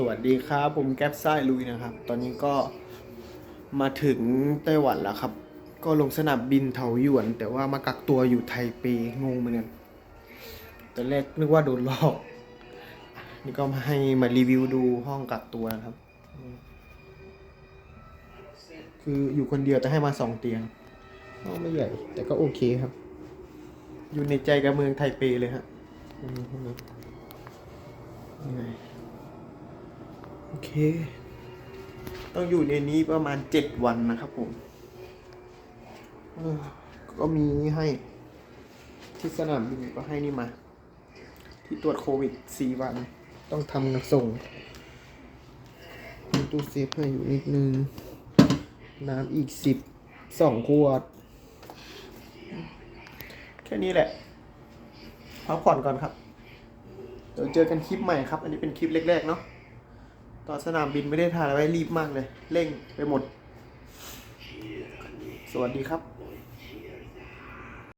สวัสดีครับผมแก๊ปซ่ายลุยนะครับ ตอนนี้ก็มาถึงไต้หวันแล้วครับ ก็ลงสนามบินเถาหยวน แต่ว่ามากักตัวอยู่ไทเปงงเหมือนกันตอนแรกนึกว่าโดนหลอก นี่ก็มาให้มารีวิวดูห้องกักตัวนะครับ คืออยู่คนเดียวแต่ให้มาสองเตียงห้องไม่ใหญ่ แต่ก็โอเคครับ อยู่ในใจกับเมืองไทเปเลยฮะยังไง เค ต้องอยู่ในนี้ประมาณเจ็ดวันนะครับผมก็มีให้ที่สนามบินก็ให้นี่มา ที่ตรวจโควิดสี่วัน ต้องทำนักส่งตู้เซฟให้อยู่นิดนึง น้ำอีกสิบสองขวด แค่นี้แหละพักผ่อนก่อนครับ เดี๋ยวเจอกันคลิปใหม่ครับ อันนี้เป็นคลิปแรกๆเนาะ ตอนสนามบินไม่ได้ทานไว้รีบมากเลย เร่งไปหมด สวัสดีครับ